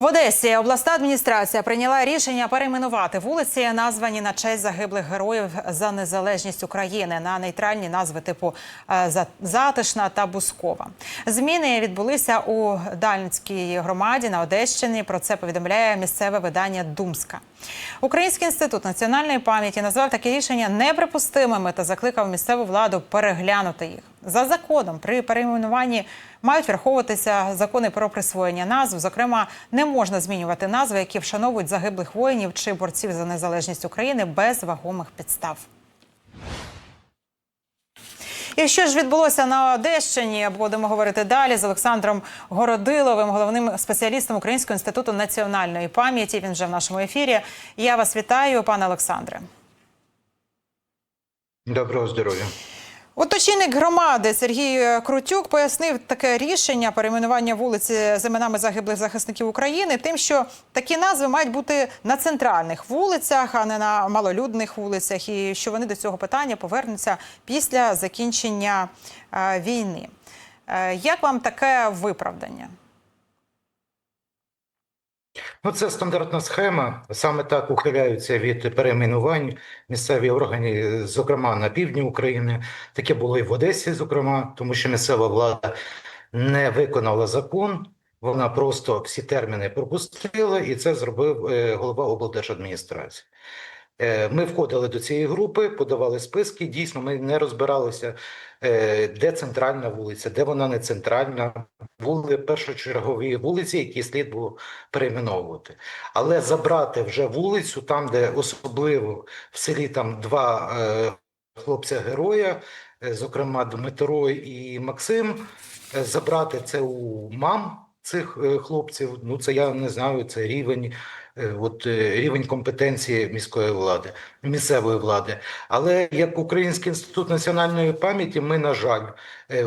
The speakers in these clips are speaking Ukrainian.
В Одесі обласна адміністрація прийняла рішення перейменувати вулиці, названі на честь загиблих героїв за незалежність України на нейтральні назви типу е, Затишна та Бускова. Зміни відбулися у Дальницькій громаді на Одещині. Про це повідомляє місцеве видання Думська. Український інститут національної пам'яті назвав таке рішення неприпустимими та закликав місцеву владу переглянути їх. За законом при перейменуванні мають враховуватися закони про присвоєння назв. Зокрема, не можна змінювати назви, які вшановують загиблих воїнів чи борців за незалежність України без вагомих підстав. І що ж відбулося на Одещині? Будемо говорити далі з Олександром Городиловим, головним спеціалістом Українського інституту національної пам'яті. Він вже в нашому ефірі. Я вас вітаю, пане Олександре. Доброго здоров'я. От очільник громади Сергій Крутюк пояснив таке рішення перейменування вулиці з іменами загиблих захисників України, тим, що такі назви мають бути на центральних вулицях, а не на малолюдних вулицях, і що вони до цього питання повернуться після закінчення е, війни. Е, як вам таке виправдання? Ну, це стандартна схема. Саме так ухиляються від перейменувань місцеві органи, зокрема на півдні України. Таке було і в Одесі, зокрема, тому що місцева влада не виконала закон. Вона просто всі терміни пропустила, і це зробив е, голова облдержадміністрації. Е, Ми входили до цієї групи, подавали списки. Дійсно, ми не розбиралися, е, де центральна вулиця, де вона не центральна. Були першочергові вулиці, які слід було перейменовувати. Але забрати вже вулицю, там, де особливо в селі там два е, хлопця-героя, зокрема Дмитро і Максим, забрати це у мам цих хлопців. Ну це я не знаю, це рівень. Е, От е, рівень компетенції міської влади, місцевої влади. Але як Український інститут національної пам'яті, ми, на жаль, е,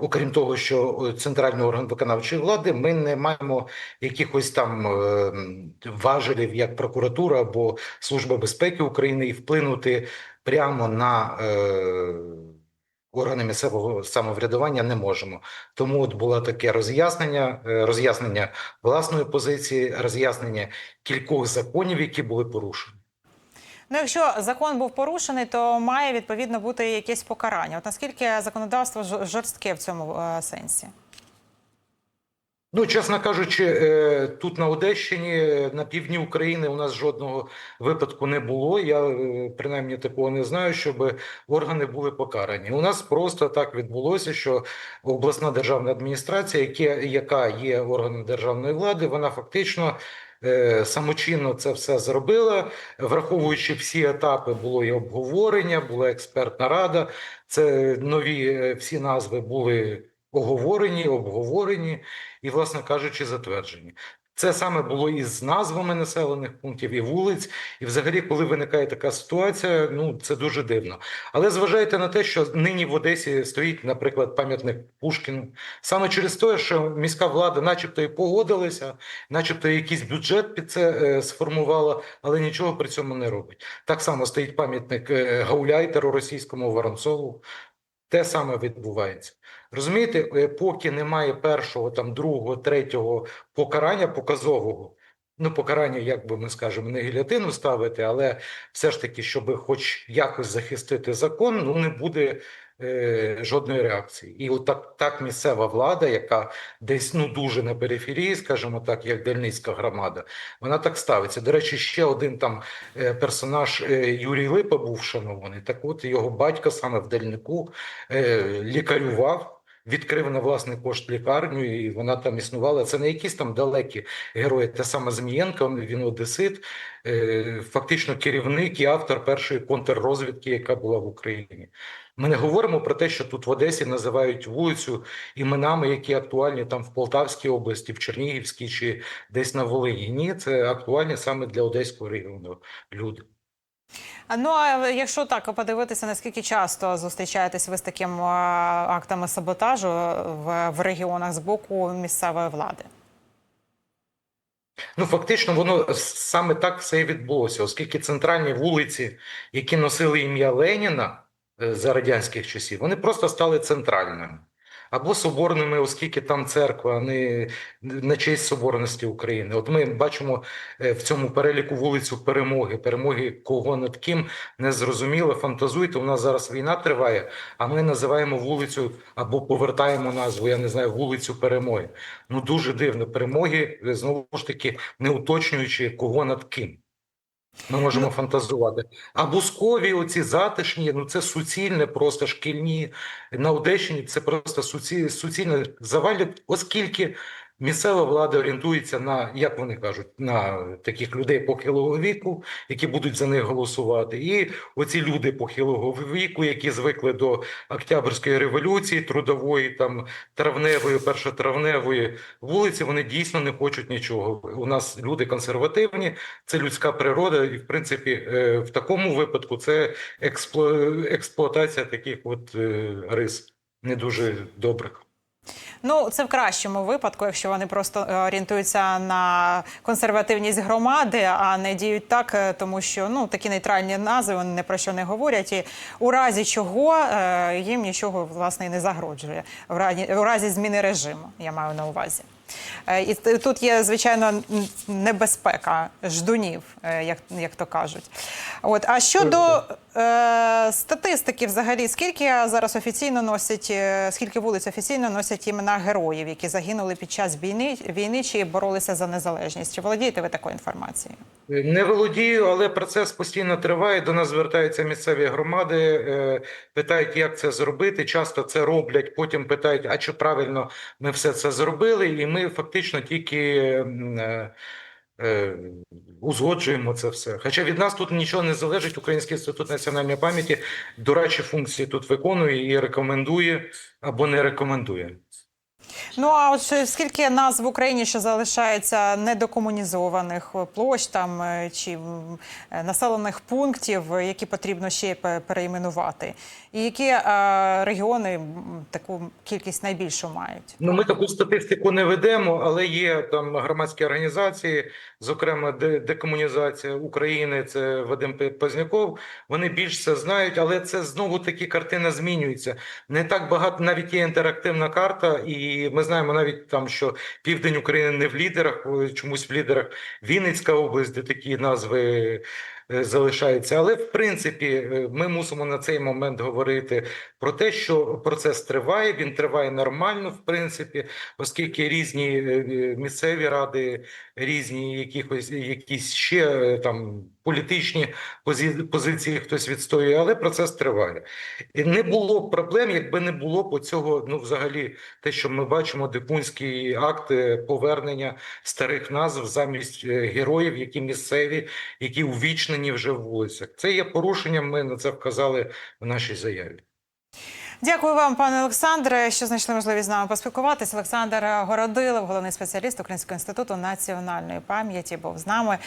окрім того, що центральний орган виконавчої влади, ми не маємо якихось там важелів, як прокуратура або Служба безпеки України, і вплинути прямо на органи місцевого самоврядування не можемо. Тому от було таке роз'яснення, е, роз'яснення власної позиції, роз'яснення кількох законів, які були порушені. Ну, якщо закон був порушений, то має відповідно бути якесь покарання. От наскільки законодавство жор- жорстке в цьому е, сенсі? Ну, чесно кажучи, е, тут на Одещині, е, на півдні України, у нас жодного випадку не було. Я е, принаймні такого не знаю, щоб органи були покарані. У нас просто так відбулося, що обласна державна адміністрація, яка є органом державної влади, вона фактично. Самочинно це все зробила, враховуючи всі етапи, було і обговорення, була експертна рада. Це нові всі назви були оговорені, обговорені і, власне кажучи, затверджені. Це саме було і з назвами населених пунктів, і вулиць. І, взагалі, коли виникає така ситуація, ну це дуже дивно. Але зважайте на те, що нині в Одесі стоїть, наприклад, пам'ятник Пушкіну, саме через те, що міська влада, начебто, і погодилася, начебто, якийсь бюджет під це е, сформувала, але нічого при цьому не робить. Так само стоїть пам'ятник е, Гауляйтеру, російському Воронцову. Те саме відбувається. Розумієте, е, поки немає першого, там другого, третього покарання показового. Ну, покарання, як би ми скажемо, не гілятину ставити, але все ж таки, щоб хоч якось захистити закон, ну не буде е, жодної реакції. І от так, місцева влада, яка десь ну дуже на периферії, скажімо так, як Дельницька громада, вона так ставиться. До речі, ще один там е, персонаж е, Юрій Липа був шанований. Так от його батько саме в Дельнику е, лікарював. Відкрив на власний кошт лікарню, і вона там існувала. Це не якісь там далекі герої. Те саме Змієнко, він одесит, е, фактично керівник і автор першої контррозвідки, яка була в Україні. Ми не говоримо про те, що тут в Одесі називають вулицю іменами, які актуальні там в Полтавській області, в Чернігівській чи десь на Волині. Ні, це актуальні саме для Одеського регіону люди. Ну а якщо так подивитися, наскільки часто зустрічаєтесь ви з такими актами саботажу в, в регіонах з боку місцевої влади? Ну, фактично, воно саме так все і відбулося, оскільки центральні вулиці, які носили ім'я Леніна е, за радянських часів, вони просто стали центральними. Або соборними, оскільки там церква, а не на честь соборності України. От ми бачимо е, в цьому переліку вулицю Перемоги. Перемоги кого над ким не зрозуміло. Фантазуйте, у нас зараз війна триває, а ми називаємо вулицю або повертаємо назву, я не знаю, вулицю Перемоги. Ну дуже дивно. Перемоги знову ж таки не уточнюючи кого над ким. Ми можемо фантазувати. А бускові, оці затишні, ну це суцільне, просто шкільні на Одещині. Це просто суці, суцільне завалля, оскільки місцева влада орієнтується на, як вони кажуть, на таких людей похилого віку, які будуть за них голосувати. І оці люди похилого віку, які звикли до Октябрьської революції, трудової, там травневої, першотравневої вулиці, вони дійсно не хочуть нічого. У нас люди консервативні, це людська природа, і в принципі, е, в такому випадку це експлуатація таких от е, рис не дуже добрих. Ну, це в кращому випадку, якщо вони просто е, орієнтуються на консервативність громади, а не діють так, е, тому що ну такі нейтральні назви вони не про що не говорять. І у разі чого е, їм нічого власне і не загрожує. В разі, зміни режиму, я маю на увазі. І тут є, звичайно, небезпека ждунів, як, як то кажуть. От, а щодо статистики, взагалі, скільки зараз офіційно носять, е, скільки вулиць офіційно носять імена героїв, які загинули під час війни, війни чи боролися за незалежність? Чи володієте ви такою інформацією? Не володію, але процес постійно триває. До нас звертаються місцеві громади, е, питають, як це зробити. Часто це роблять. Потім питають, а чи правильно ми все це зробили, і ми фактично тільки е, узгоджуємо це все. Хоча від нас тут нічого не залежить. Український інститут національної пам'яті дорадчі функції тут виконує і рекомендує або не рекомендує. Ну а от скільки назв в Україні ще залишається недокомунізованих площ там е, чи е, населених пунктів, е, які потрібно ще пе- перейменувати, і які регіони таку кількість найбільшу мають? Ну, ми таку статистику не ведемо, але є там громадські організації, зокрема де- декомунізація України, це Вадим Позняков. Вони більш це знають, але це знову таки картина змінюється. Не так багато навіть є інтерактивна карта, і ми знаємо навіть там, що південь України не в лідерах, чомусь в лідерах Вінницька область, де такі назви е, залишаються. Але в принципі е, ми мусимо на цей момент говорити про те, що процес триває. Він триває нормально, в принципі, оскільки різні е, місцеві ради, різні якихось якісь ще там політичні позиції хтось відстоює, але процес триває. І не було б проблем, якби не було б цього, ну взагалі, те, що ми бачимо, дипунський акт повернення старих назв замість героїв, які місцеві, які увічнені вже вулицях. Це є порушенням. Ми на це вказали в нашій заяві. Дякую вам, пане Олександре, що знайшли можливість з нами поспілкуватися. Олександр Городилов, головний спеціаліст Українського інституту національної пам'яті, був з нами.